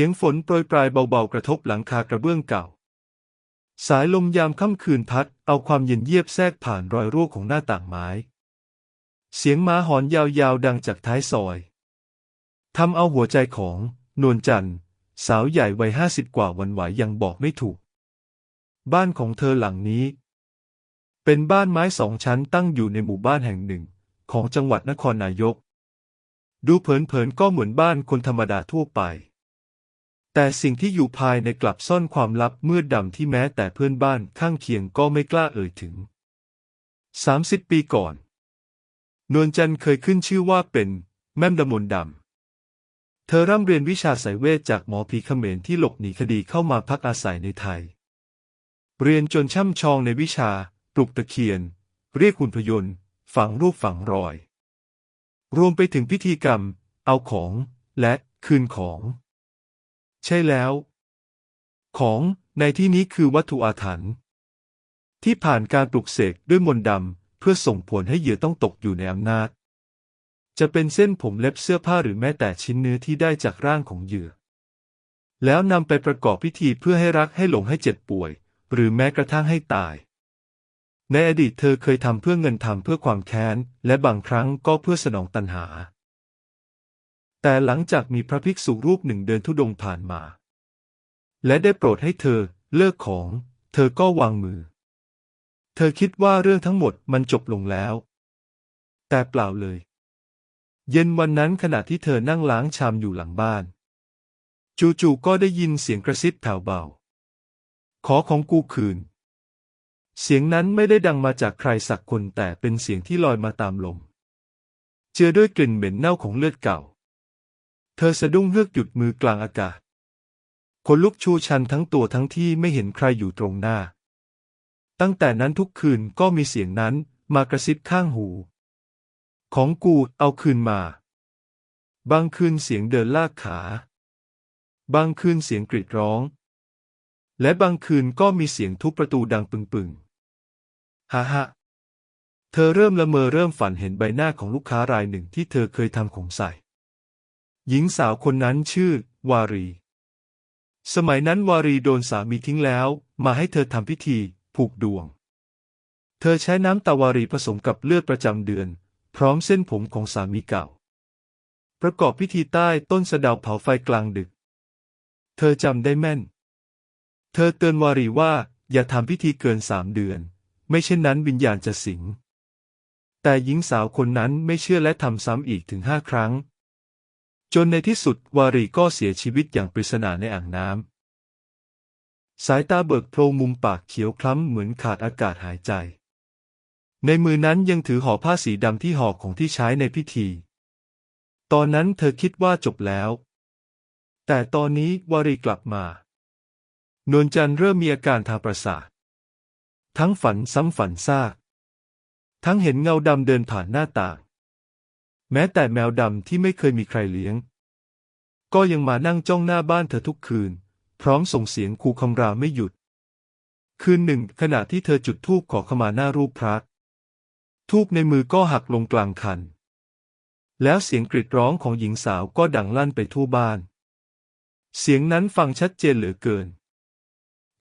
สียงฝนโปรยปลายเบาๆกระทบหลังคากระเบื้องเก่า สายลมยามค่ำคืนพัด เอาความเย็นเยียบแทรกผ่านรอยรั่วของหน้าต่างไม้ เสียงม้าหอนยาวๆดังจากท้ายซอยทำเอาหัวใจของ นวลจันทร์ สาวใหญ่วัยห้าสิบกว่าวันไหวยังบอกไม่ถูก บ้านของเธอหลังนี้ เป็นบ้านไม้สองชั้นตั้งอยู่ในหมู่บ้านแห่งหนึ่ง ของจังหวัดนครนายก ดูเผินๆก็เหมือนบ้านคนธรรมดาทั่วไป แต่สิ่งที่อยู่ภายในกลับซ่อนความลับมืดดำที่แม้แต่เพื่อนบ้านข้างเคียงก็ไม่กล้าเอ่ยถึงสามสิบปีก่อน นวลจันทร์เคยขึ้นชื่อว่าเป็น แม่มดมนต์ดำ เธอร่ำเรียนวิชาสายเวทจากหมอผีเขมรที่หลบหนีคดีเข้ามาพักอาศัยในไทย เรียนจนช่ำชองในวิชา ปลุกตะเคียน เรียกหุ่นพยนต์ฝังรูปฝังรอย รวมไปถึงพิธีกรรม เอาของและคืนของ ใช่แล้ว ของในที่นี้คือวัตถุอาถรรพ์ที่ผ่านการปลุกเสกด้วยมนต์ดำเพื่อส่งผลให้เหยื่อต้องตกอยู่ในอำนาจ จะเป็นเส้นผมเล็บเสื้อผ้าหรือแม้แต่ชิ้นเนื้อที่ได้จากร่างของเหยื่อ แล้วนำไปประกอบพิธีเพื่อให้รักให้หลงให้เจ็บป่วย หรือแม้กระทั่งให้ตาย ในอดีตเธอเคยทำเพื่อเงินทำเพื่อความแค้น และบางครั้งก็เพื่อสนองตัณหา แต่หลังจากมีพระภิกษุรูปหนึ่งเดินทุดงผ่านมา และได้โปรดให้เธอเลิกของ เธอก็วางมือ เธอคิดว่าเรื่องทั้งหมดมันจบลงแล้ว แต่เปล่าเลย เย็นวันนั้นขณะที่เธอนั่งล้างชามอยู่หลังบ้าน จู่ๆก็ได้ยินเสียงกระซิบแผ่วเบา ขอของกูคืน เสียงนั้นไม่ได้ดังมาจากใครสักคนแต่เป็นเสียงที่ลอยมาตามลม เจือด้วยกลิ่นเหม็นเน่าของเลือดเก่า เธอสะดุ้งเฮือกหยุดมือกลางอากาศคนลุกชูชันทั้งตัวทั้งที่ไม่เห็นใครอยู่ตรงหน้า ตั้งแต่นั้นทุกคืนก็มีเสียงนั้นมากระซิบข้างหู ของกูเอาคืนมา บางคืนเสียงเดินลากขา บางคืนเสียงกรีดร้อง และบางคืนก็มีเสียงทุบประตูดังปึงๆฮ่าฮ่าเธอเริ่มละเมอเริ่มฝันเห็นใบหน้าของลูกค้ารายหนึ่งที่เธอเคยทำของใส่ หญิงสาวคนนั้นชื่อ วารี สมัยนั้นวารีโดนสามีทิ้งแล้ว มาให้เธอทำพิธีผูกดวง เธอใช้น้ำตาวารีผสมกับเลือดประจำเดือน พร้อมเส้นผมของสามีเก่า ประกอบพิธีใต้ต้นสะดาวเผาไฟกลางดึก เธอจำได้แม่น เธอเตือนวารีว่าอย่าทำพิธีเกินสามเดือน ไม่เช่นนั้นวิญญาณจะสิงแต่หญิงสาวคนนั้นไม่เชื่อและทำซ้ำอีกถึงห้าครั้ง จนในที่สุดวารีก็เสียชีวิตอย่างปริศนาในอ่างน้ำ สายตาเบิกโพรงมุมปากเขียวคล้ำเหมือนขาดอากาศหายใจ ในมือนั้นยังถือห่อผ้าสีดำที่ห่อของที่ใช้ในพิธี ตอนนั้นเธอคิดว่าจบแล้ว แต่ตอนนี้วารีกลับมานวลจันทร์เริ่มมีอาการทางประสาท ทั้งฝันซ้ำฝันซาก ทั้งเห็นเงาดำเดินผ่านหน้าต่าง แม้แต่แมวดำที่ไม่เคยมีใครเลี้ยง ก็ยังมานั่งจ้องหน้าบ้านเธอทุกคืน พร้อมส่งเสียงคูคำรามไม่หยุด คืนหนึ่งขณะที่เธอจุดธูปขอขมาหน้ารูปพระทูบในมือก็หักลงกลางคัน แล้วเสียงกรีดร้องของหญิงสาวก็ดังลั่นไปทั่วบ้าน เสียงนั้นฟังชัดเจนเหลือเกิน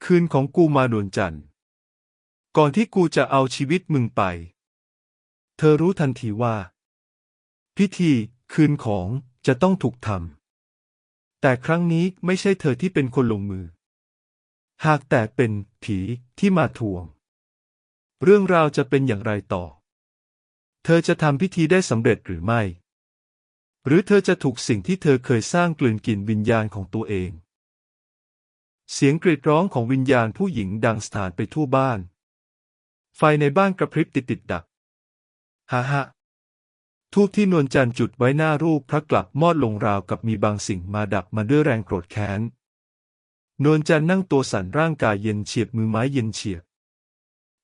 คืนของกูมาดวนจันทร์ ก่อนที่กูจะเอาชีวิตมึงไป เธอรู้ทันทีว่า พิธีคืนของจะต้องถูกทำแต่ครั้งนี้ไม่ใช่เธอที่เป็นคนลงมือ หากแต่เป็นผีที่มาทวง เรื่องราวจะเป็นอย่างไรต่อ เธอจะทำพิธีได้สำเร็จหรือไม่ หรือเธอจะถูกสิ่งที่เธอเคยสร้างกลืนกินวิญญาณของตัวเอง เสียงกรีดร้องของวิญญาณผู้หญิงดังสถานไปทั่วบ้าน ไฟในบ้านกระพริบติดติดดับฮ่าฮ่า ทูบที่นวลจันทร์จุดไว้หน้ารูปพระกลับมอดลงราวกับมีบางสิ่งมาดับมาด้วยแรงโกรธแค้น นวลจันทร์นั่งตัวสั่นร่างกายเย็นเฉียบมือไม้เย็นเฉียบ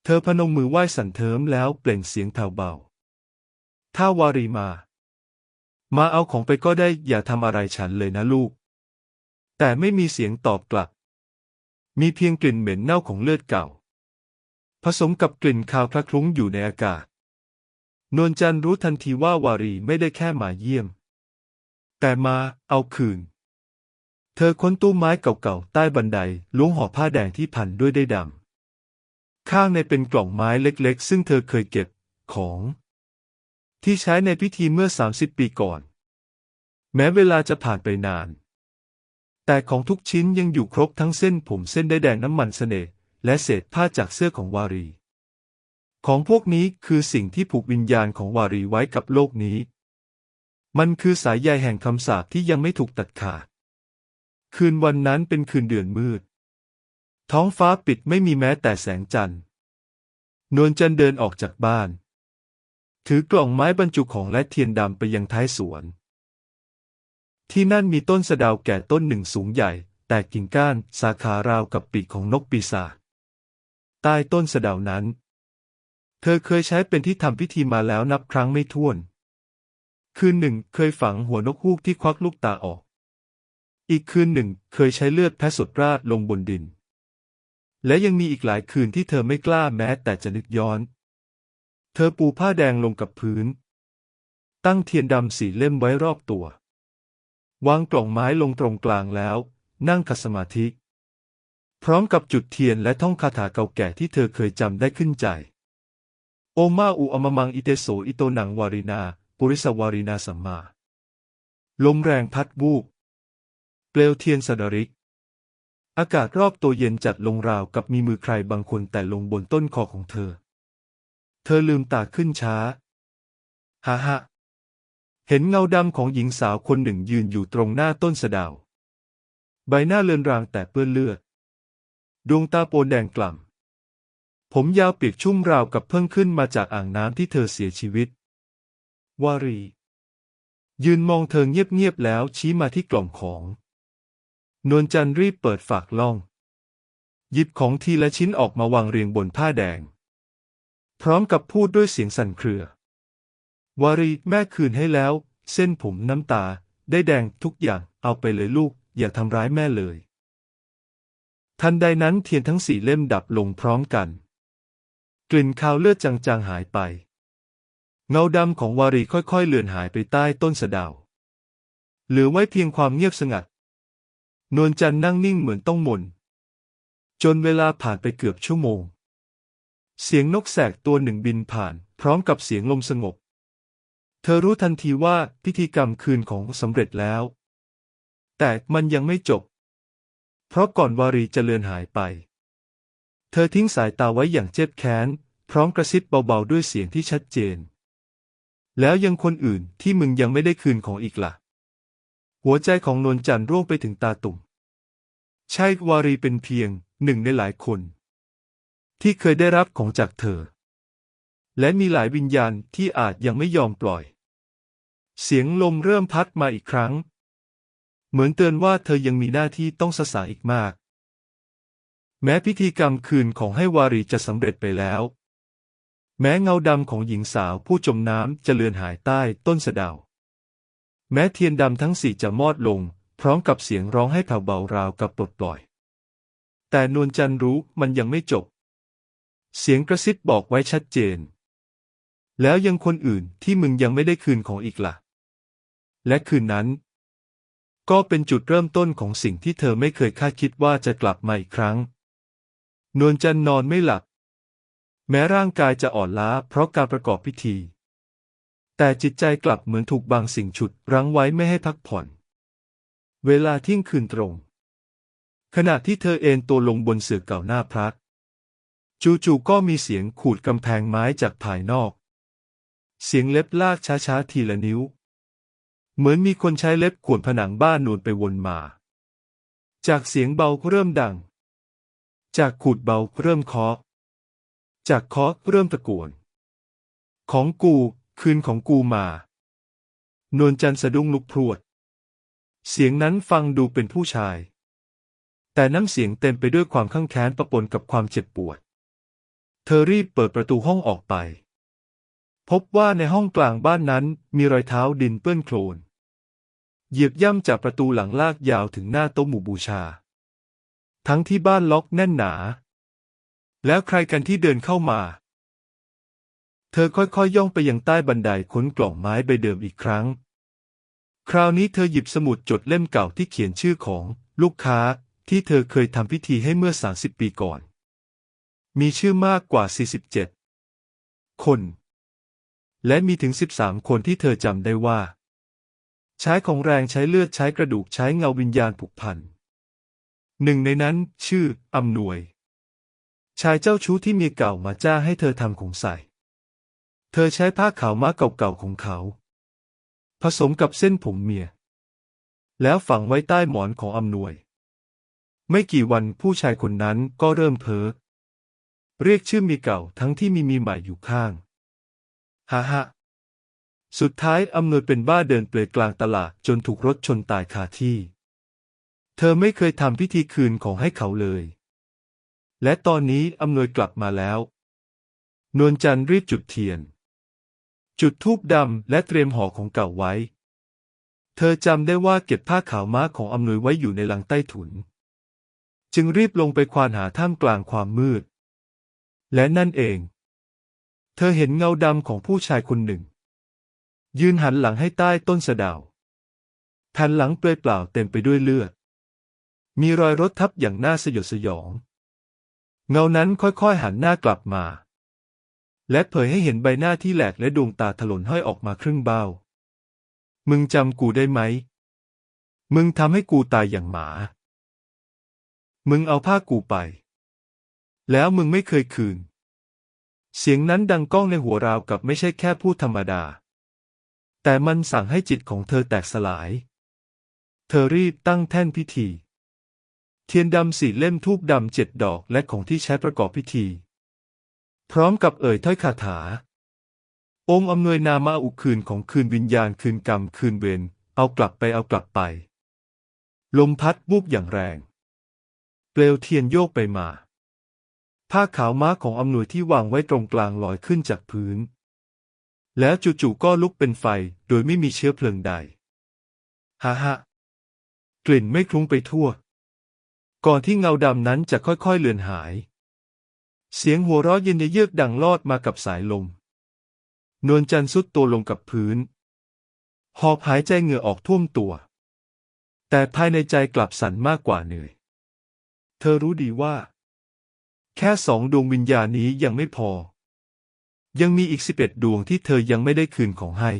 เธอพนมมือไหว้สั่นเทิมแล้วเปล่งเสียงแผ่วเบา ถ้าวารีมา มาเอาของไปก็ได้อย่าทำอะไรฉันเลยนะลูก แต่ไม่มีเสียงตอบกลับ มีเพียงกลิ่นเหม็นเน่าของเลือดเก่า ผสมกับกลิ่นคาวคละคลุ้งอยู่ในอากาศ นวลจันทรู้ทันทีว่าวารีไม่ได้แค่มาเยี่ยม แต่มาเอาคืน เธอค้นตู้ไม้เก่าๆ ใต้บันไดล้วงห่อผ้าแดงที่พันด้วยได้ดำ ข้างในเป็นกล่องไม้เล็กๆ ซึ่งเธอเคยเก็บของ ที่ใช้ในพิธีเมื่อ 30 ปีก่อน แม้เวลาจะผ่านไปนาน แต่ของทุกชิ้นยังอยู่ครบทั้งเส้นผมเส้นได้แดงน้ำมันเสน่ห์และเศษผ้าจากเสื้อของวารี ของพวกนี้คือสิ่งที่ผูกวิญญาณของวารีไว้กับโลกนี้ มันคือสายใยแห่งคำสาปที่ยังไม่ถูกตัดขาด คืนวันนั้นเป็นคืนเดือนมืด ท้องฟ้าปิดไม่มีแม้แต่แสงจันทร์ นวลจันทร์เดินออกจากบ้าน ถือกล่องไม้บรรจุของและเทียนดำไปยังท้ายสวน ที่นั่นมีต้นสะดาวแก่ต้นหนึ่งสูงใหญ่ แต่กิ่งก้านสาขาราวกับปีกของนกปีศาจ ใต้ต้นสะดาวนั้น เธอเคยใช้เป็นที่ทำพิธีมาแล้วนับครั้งไม่ถ้วน คืนหนึ่งเคยฝังหัวนกฮูกที่ควักลูกตาออก อีกคืนหนึ่งเคยใช้เลือดแพะสดราดลงบนดิน และยังมีอีกหลายคืนที่เธอไม่กล้าแม้แต่จะนึกย้อน เธอปูผ้าแดงลงกับพื้น ตั้งเทียนดำสีเล่มไว้รอบตัว วางกล่องไม้ลงตรงกลางแล้ว นั่งขัดสมาธิ พร้อมกับจุดเทียนและท่องคาถาเก่าแก่ที่เธอเคยจำได้ขึ้นใจ โอมาอุอมมังอิเตโสอิโตหนังวารินา ปุริสวารินาสัมมา ลมแรงพัดวูบ เปลวเทียนสดริก อากาศรอบตัวเย็นจัดลงราวกับมีมือใครบางคนแต่ลงบนต้นคอของเธอ เธอลืมตาขึ้นช้า ฮ่าฮ่าเห็นเงาดำของหญิงสาวคนหนึ่งยืนอยู่ตรงหน้าต้นสะดาว ใบหน้าเลือนรางแต่เปื้อนเลือด ดวงตาโปนแดงกล่ำ ผมยาวเปียกชุ่มราวกับเพิ่งขึ้นมาจากอ่างน้ำที่เธอเสียชีวิต วารี ยืนมองเธอเงียบๆแล้วชี้มาที่กล่องของ นวลจันทร์รีบเปิดฝากล่อง หยิบของทีละชิ้นออกมาวางเรียงบนผ้าแดง พร้อมกับพูดด้วยเสียงสั่นเครือ วารีแม่คืนให้แล้ว เส้นผมน้ำตา ได้แดงทุกอย่างเอาไปเลยลูก อย่าทำร้ายแม่เลย ทันใดนั้นเทียนทั้งสี่เล่มดับลงพร้อมกัน กลิ่นคาวเลือดจางๆหายไป เงาดำของวารีค่อยๆเลือนหายไปใต้ต้นสะดาว เหลือไว้เพียงความเงียบสงัด นวลจันนั่งนิ่งเหมือนต้องมน จนเวลาผ่านไปเกือบชั่วโมง เสียงนกแสกตัวหนึ่งบินผ่าน พร้อมกับเสียงลมสงบ เธอรู้ทันทีว่าพิธีกรรมคืนของสำเร็จแล้ว แต่มันยังไม่จบ เพราะก่อนวารีจะเลือนหายไปเธอทิ้งสายตาไว้อย่างเจ็บแค้น พร้อมกระซิบเบาๆด้วยเสียงที่ชัดเจน แล้วยังคนอื่นที่มึงยังไม่ได้คืนของอีกละ่ะ หัวใจของนวลจันทร์ร่วงไปถึงตาตุ่มใช่วารีเป็นเพียงหนึ่งในหลายคน ที่เคยได้รับของจากเธอ และมีหลายวิญญาณที่อาจยังไม่ยอมปล่อย เสียงลมเริ่มพัดมาอีกครั้ง เหมือนเตือนว่าเธอยังมีหน้าที่ต้องสสาอีกมาก แม้พิธีกรรมคืนของให้วารีจะสำเร็จไปแล้ว แม้เงาดำของหญิงสาวผู้จมน้ำจะเลือนหายใต้ต้นสะดาว แม้เทียนดำทั้งสี่จะมอดลง พร้อมกับเสียงร้องให้แผ่วเบาราวกับปลดปล่อย แต่นวลจันทร์รู้มันยังไม่จบ เสียงกระซิบบอกไว้ชัดเจน แล้วยังคนอื่นที่มึงยังไม่ได้คืนของอีกละ่ะ และคืนนั้น ก็เป็นจุดเริ่มต้นของสิ่งที่เธอไม่เคยคาดคิดว่าจะกลับมาอีกครั้ง นวลจันทร์นอนไม่หลับ แม้ร่างกายจะอ่อนล้าเพราะการประกอบพิธี แต่จิตใจกลับเหมือนถูกบางสิ่งฉุดรั้งไว้ไม่ให้พักผ่อน เวลาเที่ยงคืนตรง ขณะที่เธอเอนตัวลงบนเสื่อเก่าหน้าพระจู่ๆก็มีเสียงขูดกำแพงไม้จากภายนอก เสียงเล็บลากช้าๆทีละนิ้ว เหมือนมีคนใช้เล็บข่วนผนังบ้านนูนไปวนมา จากเสียงเบาเริ่มดัง จากขูดเบาเริ่มเคาะ จากคาะเริ่มตะโกน ของกูคืนของกูมา นวลจันทร์สะดุ้งลุกพรวด เสียงนั้นฟังดูเป็นผู้ชาย แต่น้ำเสียงเต็มไปด้วยความข้างแค้นประปนกับความเจ็บปวด เธอรีบเปิดประตูห้องออกไป พบว่าในห้องกลางบ้านนั้นมีรอยเท้าดินเปื้อนโคลน เหยียบย่ำจากประตูหลังลากยาวถึงหน้าโต๊ะหมู่บูชา ทั้งที่บ้านล็อกแน่นหนา แล้วใครกันที่เดินเข้ามา เธอค่อยๆยย่องไปยังใต้บันไดค้นกล่องไม้ใบเดิมอีกครั้ง คราวนี้เธอหยิบสมุดจดเล่มเก่าที่เขียนชื่อของลูกค้าที่เธอเคยทำพิธีให้เมื่อ 30 ปีก่อน มีชื่อมากกว่า 47 คน และมีถึง 13 คนที่เธอจำได้ว่า ใช้ของแรงใช้เลือดใช้กระดูกใช้เงาวิญญาณผูกพันหนึ่งในนั้นชื่ออำนวย ชายเจ้าชู้ที่เมียเก่ามาจ้าให้เธอทำของใส่ เธอใช้ผ้าขาวม้าเก่าๆของเขา ผสมกับเส้นผมเมีย แล้วฝังไว้ใต้หมอนของอำนวย ไม่กี่วันผู้ชายคนนั้นก็เริ่มเพ้อเรียกชื่อมีเก่าทั้งที่มีมีใหม่อยู่ข้างฮ่าฮ่าสุดท้ายอำนวยเป็นบ้าเดินเปลือยกลางตลาดจนถูกรถชนตายคาที่ เธอไม่เคยทำพิธีคืนของให้เขาเลย และตอนนี้อำนวยกลับมาแล้ว นวลจันทร์รีบจุดเทียน จุดธูปดำและเตรียมห่อของเก่าไว้ เธอจำได้ว่าเก็บผ้าขาวม้าของอำนวยไว้อยู่ในลังใต้ถุน จึงรีบลงไปควานหาท่ามกลางความมืด และนั่นเอง เธอเห็นเงาดำของผู้ชายคนหนึ่ง ยืนหันหลังให้ใต้ต้นสะดาวแผ่นหลังเปลือยเปล่าเต็มไปด้วยเลือด มีรอยรถทับอย่างน่าสยดสยอง เงานั้นค่อยๆหันหน้ากลับมา และเผยให้เห็นใบหน้าที่แหลกและดวงตาถลนห้อยออกมาครึ่งเบ้า มึงจำกูได้ไหม มึงทำให้กูตายอย่างหมา มึงเอาผ้ากูไป แล้วมึงไม่เคยคืน เสียงนั้นดังก้องในหัวราวกับไม่ใช่แค่พูดธรรมดา แต่มันสั่งให้จิตของเธอแตกสลาย เธอรีบตั้งแท่นพิธี ทียนดำสี่เล่มทูบดำเจ็ดดอกและของที่ใช้ประกอบพิธี พร้อมกับเอ่ยถ้อยคาถา องค์อำนวยนามาอุคืนของคืนวิญญาณคืนกรรมคืนเวรเอากลับไปเอากลับไป ลมพัดวูบอย่างแรง เปลวเทียนโยกไปมา ผ้าขาวม้าของอำนวยที่วางไว้ตรงกลางลอยขึ้นจากพื้น แล้วจู่ๆก็ลุกเป็นไฟโดยไม่มีเชื้อเพลิงใดฮ่าฮ่ากลิ่นไม่คลุ้งไปทั่ว ก่อนที่เงาดำนั้นจะค่อยๆเลือนหาย เสียงหัวเราะเย็นเยือกดังลอดมากับสายลม นวลจันทร์สุดตัวลงกับพื้น หอบหายใจเหงื่อออกท่วมตัว แต่ภายในใจกลับสั่นมากกว่าเหนื่อย เธอรู้ดีว่า แค่สองดวงวิญญาณนี้ยังไม่พอ ยังมีอีกสิบเอ็ดดวงที่เธอยังไม่ได้คืนของให้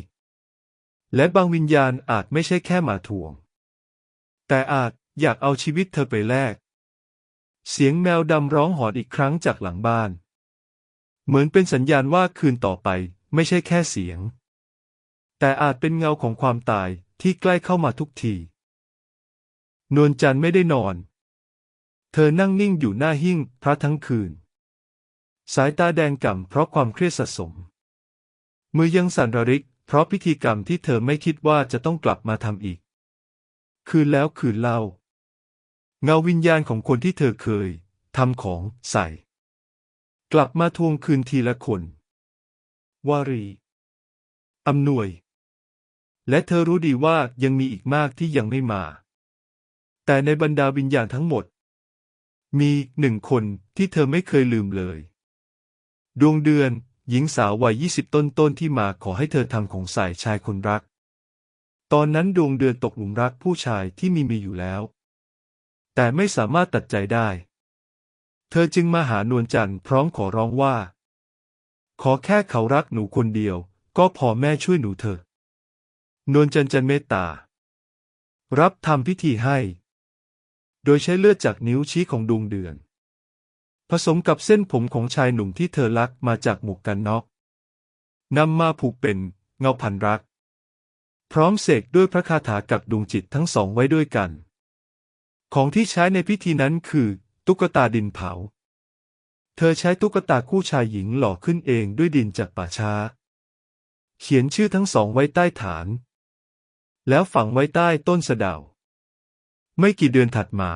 และบางวิญญาณอาจไม่ใช่แค่มาทวง แต่อาจ อยากเอาชีวิตเธอไปแลก เสียงแมวดำร้องหอนอีกครั้งจากหลังบ้าน เหมือนเป็นสัญญาณว่าคืนต่อไปไม่ใช่แค่เสียง แต่อาจเป็นเงาของความตายที่ใกล้เข้ามาทุกที นวลจันทร์ไม่ได้นอน เธอนั่งนิ่งอยู่หน้าหิ้งพระทั้งคืน สายตาแดงก่ำเพราะความเครียดสะสม มือยังสั่นระริกเพราะพิธีกรรมที่เธอไม่คิดว่าจะต้องกลับมาทำอีก คืนแล้วคืนเล่า เงาวิญญาณของคนที่เธอเคยทำของใส่ กลับมาทวงคืนทีละคน วารีอำนวย และเธอรู้ดีว่ายังมีอีกมากที่ยังไม่มา แต่ในบรรดาวิญญาณทั้งหมด มีหนึ่งคนที่เธอไม่เคยลืมเลย ดวงเดือน หญิงสาววัยยี่สิบต้นๆที่มาขอให้เธอทำของใส่ชายคนรัก ตอนนั้นดวงเดือนตกหลุมรักผู้ชายที่มีมีอยู่แล้ว แต่ไม่สามารถตัดใจได้ เธอจึงมาหานวลจันทร์พร้อมขอร้องว่า ขอแค่เขารักหนูคนเดียว ก็พอแม่ช่วยหนูเถอะ นวลจันทร์จันเมตตา รับทำพิธีให้ โดยใช้เลือดจากนิ้วชี้ของดวงเดือน ผสมกับเส้นผมของชายหนุ่มที่เธอลักมาจากหมวกกันน็อกนำมาผูกเป็นเงาพันรัก พร้อมเสกด้วยพระคาถากับดวงจิตทั้งสองไว้ด้วยกัน ของที่ใช้ในพิธีนั้นคือ ตุ๊กตาดินเผา เธอใช้ตุ๊กตาคู่ชายหญิงหล่อขึ้นเองด้วยดินจากป่าช้า เขียนชื่อทั้งสองไว้ใต้ฐาน แล้วฝังไว้ใต้ต้นสะเดา ไม่กี่เดือนถัดมา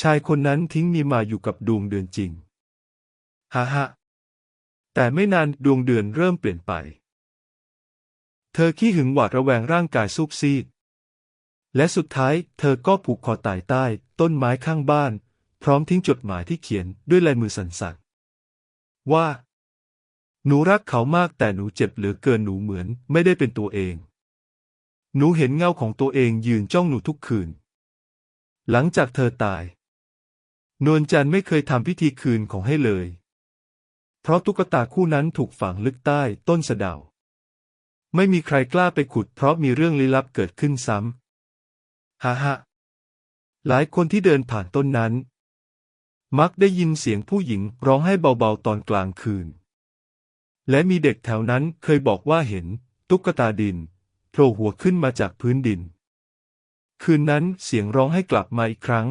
ชายคนนั้นทิ้งมีมาอยู่กับดวงเดือนจริงฮ่าฮ่าแต่ไม่นานดวงเดือนเริ่มเปลี่ยนไป เธอขี้หึงหวาดระแวงร่างกายซุบซีด และสุดท้ายเธอก็ผูกคอตายใต้ ต้นไม้ข้างบ้าน พร้อมทิ้งจดหมายที่เขียนด้วยลายมือสั่นๆว่า หนูรักเขามากแต่หนูเจ็บเหลือเกินหนูเหมือนไม่ได้เป็นตัวเอง หนูเห็นเงาของตัวเองยืนจ้องหนูทุกคืน หลังจากเธอตาย นวลจันทร์ไม่เคยทำพิธีคืนของให้เลย เพราะตุ๊กตาคู่นั้นถูกฝังลึกใต้ต้นสะเดา ไม่มีใครกล้าไปขุดเพราะมีเรื่องลี้ลับเกิดขึ้นซ้ำ ฮ่าฮ่าหลายคนที่เดินผ่านต้นนั้น มักได้ยินเสียงผู้หญิงร้องให้เบาๆตอนกลางคืน และมีเด็กแถวนั้นเคยบอกว่าเห็น ตุ๊กตาดินโผล่หัวขึ้นมาจากพื้นดิน คืนนั้นเสียงร้องให้กลับมาอีกครั้ง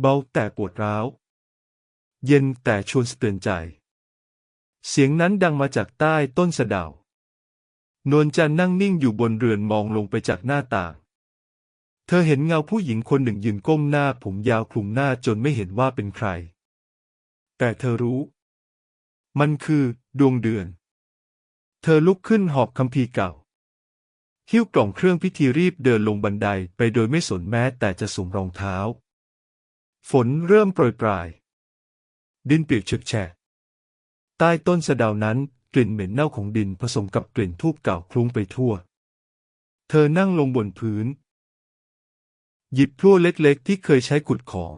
เบาแต่ปวดร้าว เย็นแต่ชวนสะเตือนใจ เสียงนั้นดังมาจากใต้ต้นสะดาวนวลจันนั่งนิ่งอยู่บนเรือนมองลงไปจากหน้าต่าง เธอเห็นเงาผู้หญิงคนหนึ่งยืนก้มหน้าผมยาวคลุมหน้าจนไม่เห็นว่าเป็นใคร แต่เธอรู้ มันคือดวงเดือน เธอลุกขึ้นหอบคัมภีร์เก่า หิ้วกล่องเครื่องพิธีรีบเดินลงบันไดไปโดยไม่สนแม้แต่จะสวมรองเท้า ฝนเริ่มโปรยปลาย ดินเปียกเฉึกแฉะ ใต้ต้นสะดานั้นกลิ่นเหม็นเน่าของดินผสมกับกลิ่นทูบเก่าคลุ้งไปทั่ว เธอนั่งลงบนพื้น หยิบพลั่วเล็กๆ ที่เคยใช้ขุดของ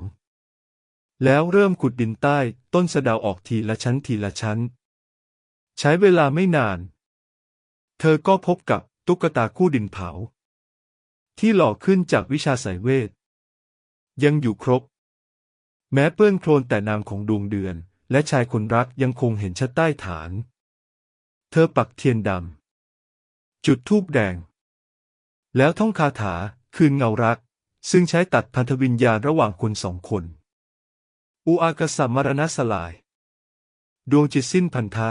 แล้วเริ่มขุดดินใต้ต้นสะดาวออกทีละชั้นทีละชั้น ใช้เวลาไม่นาน เธอก็พบกับตุ๊กตาคู่ดินเผา ที่หล่อขึ้นจากวิชาสายเวท ยังอยู่ครบ แม้เปื้อนโคลนแต่นามของดวงเดือน และชายคนรักยังคงเห็นชัดใต้ฐาน เธอปักเทียนดำจุดธูปแดง แล้วท่องคาถาคืนเงารัก ซึ่งใช้ตัดพันธวิญญาณระหว่างคนสองคน อุอากสัมมรณะสลาย ดวงจิตสิ้นพันธะ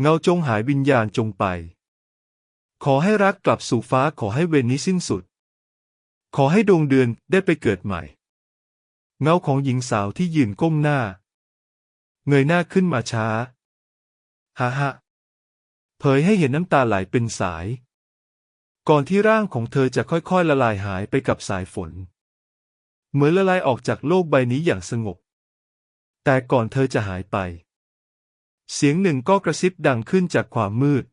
เงาจงหายวิญญาณจงไป ขอให้รักกลับสู่ฟ้าขอให้เวรนี้สิ้นสุด ขอให้ดวงเดือนได้ไปเกิดใหม่ เงาของหญิงสาวที่ยืนก้มหน้า เงยหน้าขึ้นมาช้า ฮ่าฮ่าเผยให้เห็นน้ำตาไหลเป็นสาย ก่อนที่ร่างของเธอจะค่อยๆละลายหายไปกับสายฝน เหมือนละลายออกจากโลกใบนี้อย่างสงบ แต่ก่อนเธอจะหายไป เสียงหนึ่งก็กระซิบดังขึ้นจากความมืด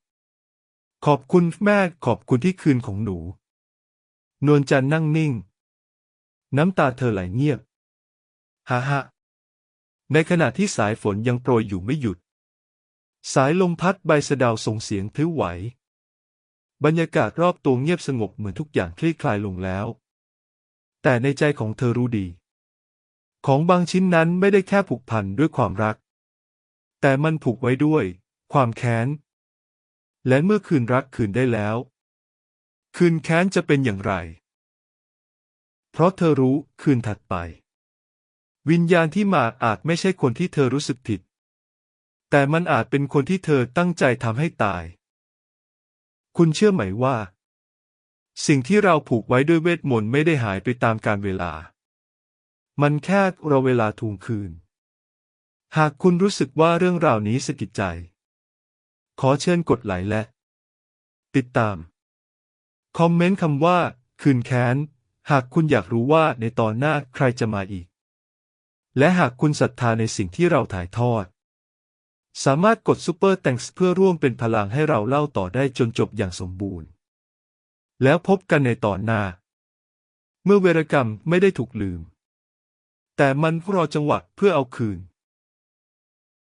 ขอบคุณแม่ขอบคุณที่คืนของหนู นวลจันทร์นั่งนิ่ง น้ำตาเธอไหลเงียบฮ่าฮ่าในขณะที่สายฝนยังโปรยอยู่ไม่หยุด สายลมพัดใบสะดาวส่งเสียงพลิ้วไหว บรรยากาศรอบตัวเงียบสงบเหมือนทุกอย่างคลี่คลายลงแล้ว แต่ในใจของเธอรู้ดี ของบางชิ้นนั้นไม่ได้แค่ผูกพันด้วยความรัก แต่มันผูกไว้ด้วย ความแค้น และเมื่อคืนรักคืนได้แล้ว คืนแค้นจะเป็นอย่างไร เพราะเธอรู้คืนถัดไป วิญญาณที่มาอาจไม่ใช่คนที่เธอรู้สึกผิด แต่มันอาจเป็นคนที่เธอตั้งใจทำให้ตาย คุณเชื่อไหมว่า สิ่งที่เราผูกไว้ด้วยเวทมนต์ไม่ได้หายไปตามกาลเวลา มันแค่รอเวลาทวงคืน หากคุณรู้สึกว่าเรื่องราวนี้สะกิดใจ ขอเชิญกดไลค์และ ติดตาม คอมเมนต์คำว่า คืนแค้น หากคุณอยากรู้ว่าในตอนหน้าใครจะมาอีก และหากคุณศรัทธาในสิ่งที่เราถ่ายทอด สามารถกดซูเปอร์แตงส์เพื่อร่วมเป็นพลังให้เราเล่าต่อได้จนจบอย่างสมบูรณ์ แล้วพบกันในตอนหน้า เมื่อเวรกรรมไม่ได้ถูกลืม แต่มันรอจังหวะเพื่อเอาคืน